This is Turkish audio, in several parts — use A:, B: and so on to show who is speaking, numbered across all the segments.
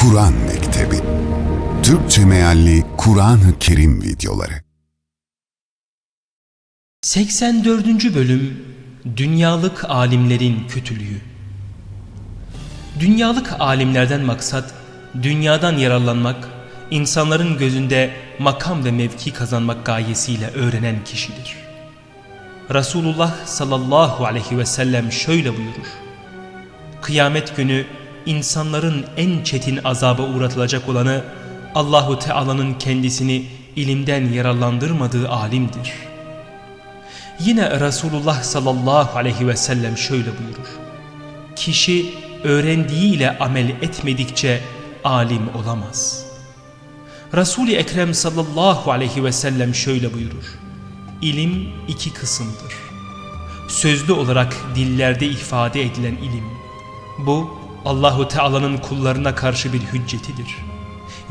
A: Kur'an Mektebi Türkçe mealli Kur'an-ı Kerim videoları
B: 84. Bölüm Dünyalık Alimlerin Kötülüğü Dünyalık alimlerden maksat, dünyadan yararlanmak, insanların gözünde makam ve mevki kazanmak gayesiyle öğrenen kişidir. Resulullah sallallahu aleyhi ve sellem şöyle buyurur. Kıyamet günü insanların en çetin azaba uğratılacak olanı Allahu Teala'nın kendisini ilimden yararlandırmadığı alimdir. Yine Resulullah sallallahu aleyhi ve sellem şöyle buyurur. Kişi öğrendiğiyle amel etmedikçe alim olamaz. Resul-i Ekrem sallallahu aleyhi ve sellem şöyle buyurur. İlim iki kısımdır. Sözlü olarak dillerde ifade edilen ilim. Bu Allahu Teala'nın kullarına karşı bir hüccetidir.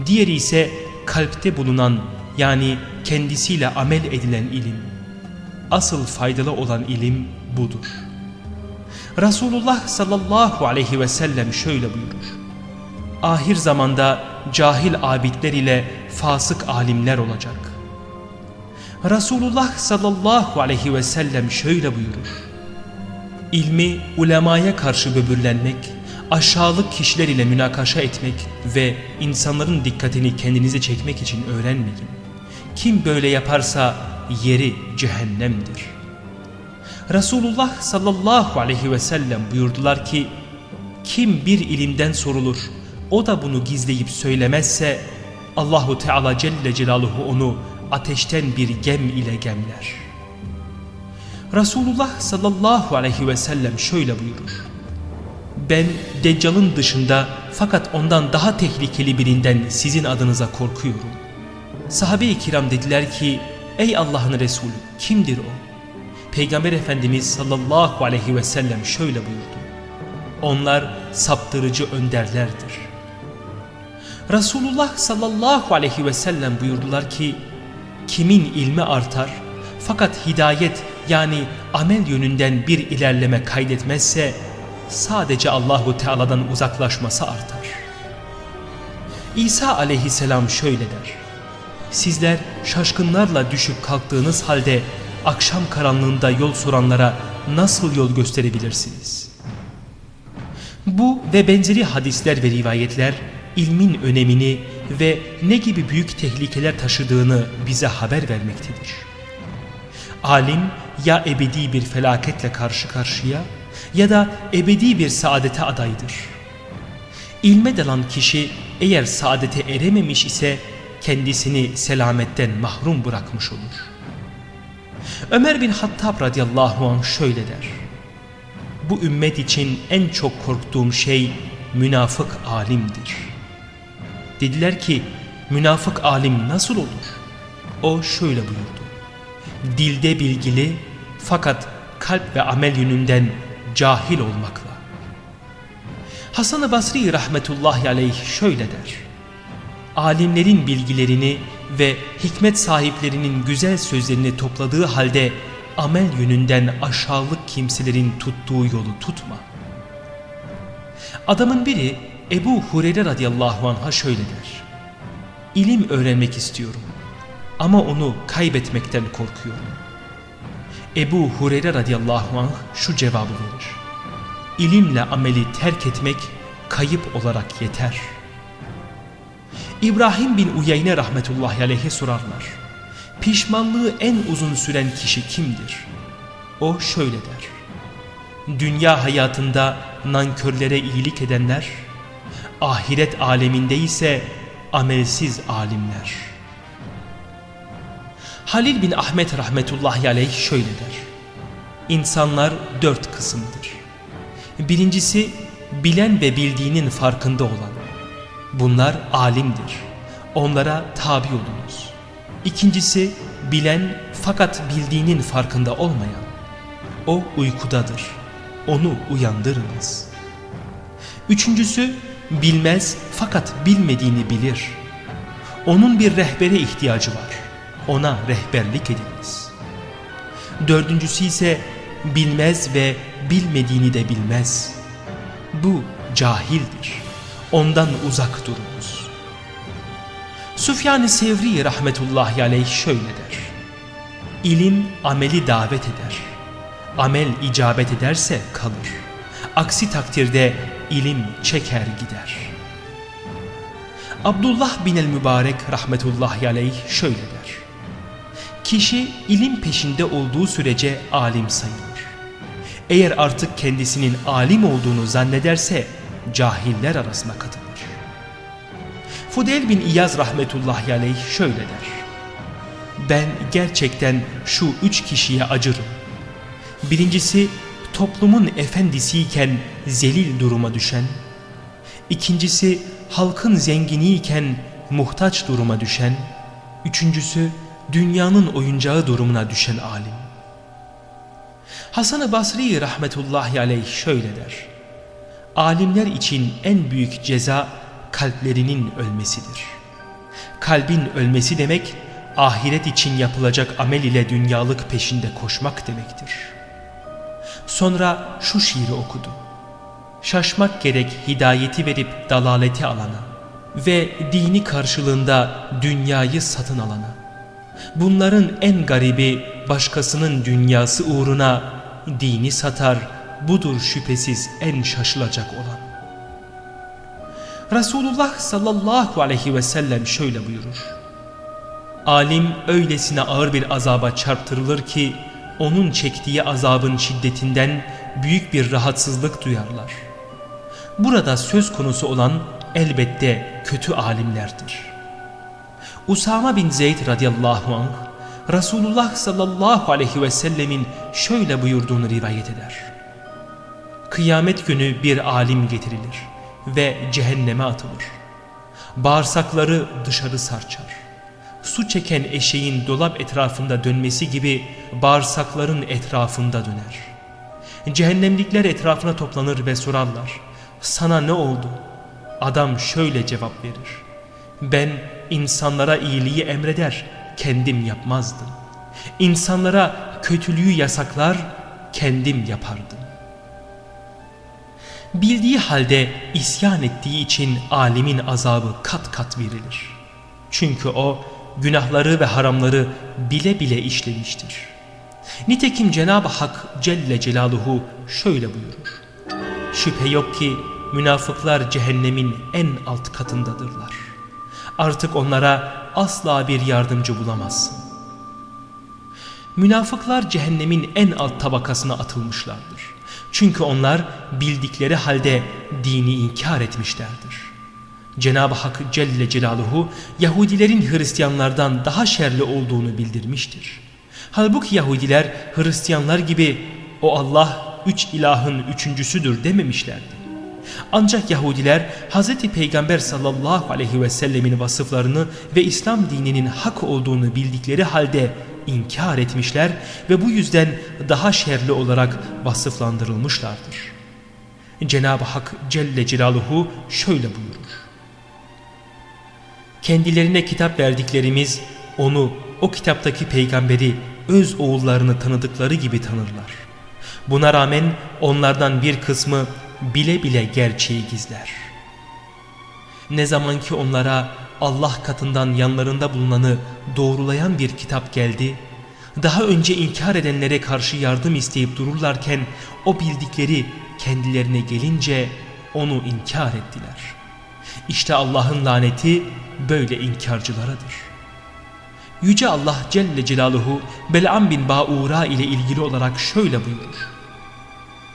B: Diğeri ise kalpte bulunan yani kendisiyle amel edilen ilim. Asıl faydalı olan ilim budur. Resulullah sallallahu aleyhi ve sellem şöyle buyurur. Ahir zamanda cahil abidler ile fasık alimler olacak. Resulullah sallallahu aleyhi ve sellem şöyle buyurur. İlmi ulemaya karşı böbürlenmek, aşağılık kişiler ile münakaşa etmek ve insanların dikkatini kendinize çekmek için öğrenmeyin. Kim böyle yaparsa yeri cehennemdir. Resulullah sallallahu aleyhi ve sellem buyurdular ki, kim bir ilimden sorulur, o da bunu gizleyip söylemezse, Allahu Teala Celle Celaluhu onu ateşten bir gem ile gemler. Resulullah sallallahu aleyhi ve sellem şöyle buyurur. Ben Deccal'ın dışında fakat ondan daha tehlikeli birinden sizin adınıza korkuyorum. Sahabe-i kiram dediler ki ey Allah'ın Resulü kimdir o? Peygamber Efendimiz sallallahu aleyhi ve sellem şöyle buyurdu. Onlar saptırıcı önderlerdir. Resulullah sallallahu aleyhi ve sellem buyurdular ki kimin ilmi artar fakat hidayet yani amel yönünden bir ilerleme kaydetmezse sadece Allahu Teala'dan uzaklaşması artar. İsa aleyhisselam şöyle der. Sizler şaşkınlarla düşüp kalktığınız halde akşam karanlığında yol soranlara nasıl yol gösterebilirsiniz? Bu ve benzeri hadisler ve rivayetler ilmin önemini ve ne gibi büyük tehlikeler taşıdığını bize haber vermektedir. Alim ya ebedi bir felaketle karşı karşıya ya da ebedi bir saadete adaydır. İlme dalan kişi eğer saadete erememiş ise kendisini selametten mahrum bırakmış olur. Ömer bin Hattab radıyallahu anh şöyle der. Bu ümmet için en çok korktuğum şey münafık alimdir. Dediler ki münafık alim nasıl olur? O şöyle buyurdu. Dilde bilgili fakat kalp ve amel yönünden cahil olmakla. Hasan-ı Basri rahmetullahi aleyh şöyle der. Alimlerin bilgilerini ve hikmet sahiplerinin güzel sözlerini topladığı halde amel yönünden aşağılık kimselerin tuttuğu yolu tutma. Adamın biri Ebu Hureyre radıyallahu anh'a şöyle der. İlim öğrenmek istiyorum ama onu kaybetmekten korkuyorum. Ebu Hureyre radıyallahu anh şu cevabı verir. İlimle ameli terk etmek kayıp olarak yeter. İbrahim bin Uyeyne rahmetullahi aleyhe sorarlar. Pişmanlığı en uzun süren kişi kimdir? O şöyle der. Dünya hayatında nankörlere iyilik edenler, ahiret aleminde ise amelsiz alimler.'' Halil bin Ahmet rahmetullahi aleyh şöyle der. İnsanlar dört kısımdır. Birincisi bilen ve bildiğinin farkında olan. Bunlar alimdir. Onlara tabi olunuz. İkincisi bilen fakat bildiğinin farkında olmayan. O uykudadır. Onu uyandırınız. Üçüncüsü bilmez fakat bilmediğini bilir. Onun bir rehbere ihtiyacı var ona rehberlik ediniz. Dördüncüsü ise bilmez ve bilmediğini de bilmez. Bu cahildir. ondan uzak durunuz. Süfyan-ı Sevri rahmetullahi aleyh şöyle der. İlim ameli davet eder. Amel icabet ederse kalır. Aksi takdirde ilim çeker gider. Abdullah bin el-Mübarek rahmetullahi aleyh şöyle der. Kişi ilim peşinde olduğu sürece alim sayılır. Eğer artık kendisinin alim olduğunu zannederse cahiller arasına katılır. Fudel bin İyaz rahmetullahi aleyh şöyle der. Ben gerçekten şu üç kişiye acırım. Birincisi toplumun efendisiyken zelil duruma düşen. İkincisi halkın zenginiyken muhtaç duruma düşen. Üçüncüsü dünyanın oyuncağı durumuna düşen alim. Hasan-ı Basri rahmetullahi aleyh şöyle der. Alimler için en büyük ceza kalplerinin ölmesidir. Kalbin ölmesi demek ahiret için yapılacak amel ile dünyalık peşinde koşmak demektir. Sonra şu şiiri okudu. Şaşmak gerek hidayeti verip dalaleti alana ve dini karşılığında dünyayı satın alana. Bunların en garibi başkasının dünyası uğruna dini satar, budur şüphesiz en şaşılacak olan. Resulullah sallallahu aleyhi ve sellem şöyle buyurur. Alim öylesine ağır bir azaba çarptırılır ki onun çektiği azabın şiddetinden büyük bir rahatsızlık duyarlar. Burada söz konusu olan elbette kötü alimlerdir. Usama bin Zeyd radıyallahu anh Resulullah sallallahu aleyhi ve sellemin şöyle buyurduğunu rivayet eder. Kıyamet günü bir alim getirilir ve cehenneme atılır. Bağırsakları dışarı sarçar. Su çeken eşeğin dolap etrafında dönmesi gibi bağırsakların etrafında döner. Cehennemlikler etrafına toplanır ve sorarlar. Sana ne oldu? Adam şöyle cevap verir. Ben insanlara iyiliği emreder, kendim yapmazdım. İnsanlara kötülüğü yasaklar, kendim yapardım. Bildiği halde isyan ettiği için alimin azabı kat kat verilir. Çünkü o günahları ve haramları bile bile işlemiştir. Nitekim Cenab-ı Hak Celle Celaluhu şöyle buyurur. Şüphe yok ki münafıklar cehennemin en alt katındadırlar. Artık onlara asla bir yardımcı bulamazsın. Münafıklar cehennemin en alt tabakasına atılmışlardır. Çünkü onlar bildikleri halde dini inkar etmişlerdir. Cenab-ı Hak Celle Celaluhu Yahudilerin Hristiyanlardan daha şerli olduğunu bildirmiştir. Halbuki Yahudiler Hristiyanlar gibi o Allah üç ilahın üçüncüsüdür dememişlerdi. Ancak Yahudiler Hz. Peygamber sallallahu aleyhi ve sellemin vasıflarını ve İslam dininin hak olduğunu bildikleri halde inkar etmişler ve bu yüzden daha şerli olarak vasıflandırılmışlardır. Cenab-ı Hak Celle Celaluhu şöyle buyurur. Kendilerine kitap verdiklerimiz onu o kitaptaki peygamberi öz oğullarını tanıdıkları gibi tanırlar. Buna rağmen onlardan bir kısmı bile bile gerçeği gizler. Ne zaman ki onlara Allah katından yanlarında bulunanı doğrulayan bir kitap geldi, daha önce inkar edenlere karşı yardım isteyip dururlarken o bildikleri kendilerine gelince onu inkar ettiler. İşte Allah'ın laneti böyle inkarcılaradır. Yüce Allah Celle Celaluhu Bel'am bin Ba'ura ile ilgili olarak şöyle buyurur.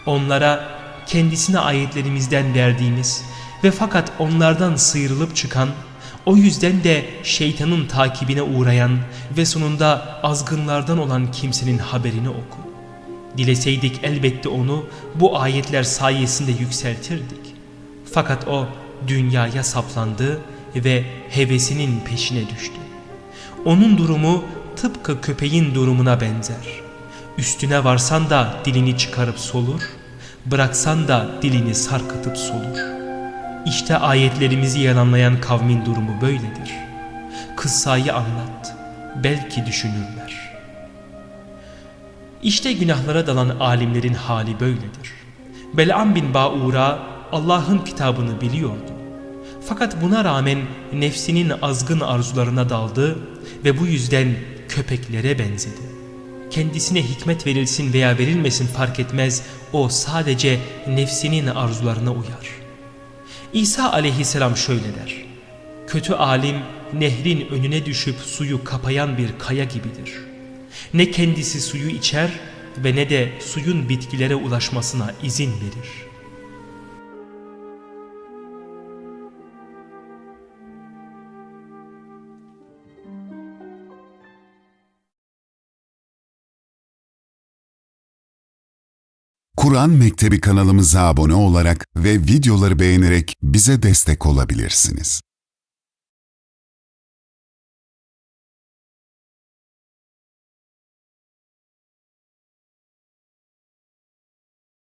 B: Onlara kendisine ayetlerimizden verdiğimiz ve fakat onlardan sıyrılıp çıkan, o yüzden de şeytanın takibine uğrayan ve sonunda azgınlardan olan kimsenin haberini oku. Dileseydik elbette onu bu ayetler sayesinde yükseltirdik. Fakat o dünyaya saplandı ve hevesinin peşine düştü. Onun durumu tıpkı köpeğin durumuna benzer. Üstüne varsan da dilini çıkarıp solur, bıraksan da dilini sarkıtıp solur. İşte ayetlerimizi yalanlayan kavmin durumu böyledir. Kıssayı anlat, belki düşünürler. İşte günahlara dalan alimlerin hali böyledir. Bel'am bin Ba'ura Allah'ın kitabını biliyordu. Fakat buna rağmen nefsinin azgın arzularına daldı ve bu yüzden köpeklere benzedi. Kendisine hikmet verilsin veya verilmesin fark etmez, o sadece nefsinin arzularına uyar. İsa aleyhisselam şöyle der. Kötü alim nehrin önüne düşüp suyu kapayan bir kaya gibidir. Ne kendisi suyu içer ve ne de suyun bitkilere ulaşmasına izin verir.
A: Kur'an Mektebi kanalımıza abone olarak ve videoları beğenerek bize destek olabilirsiniz.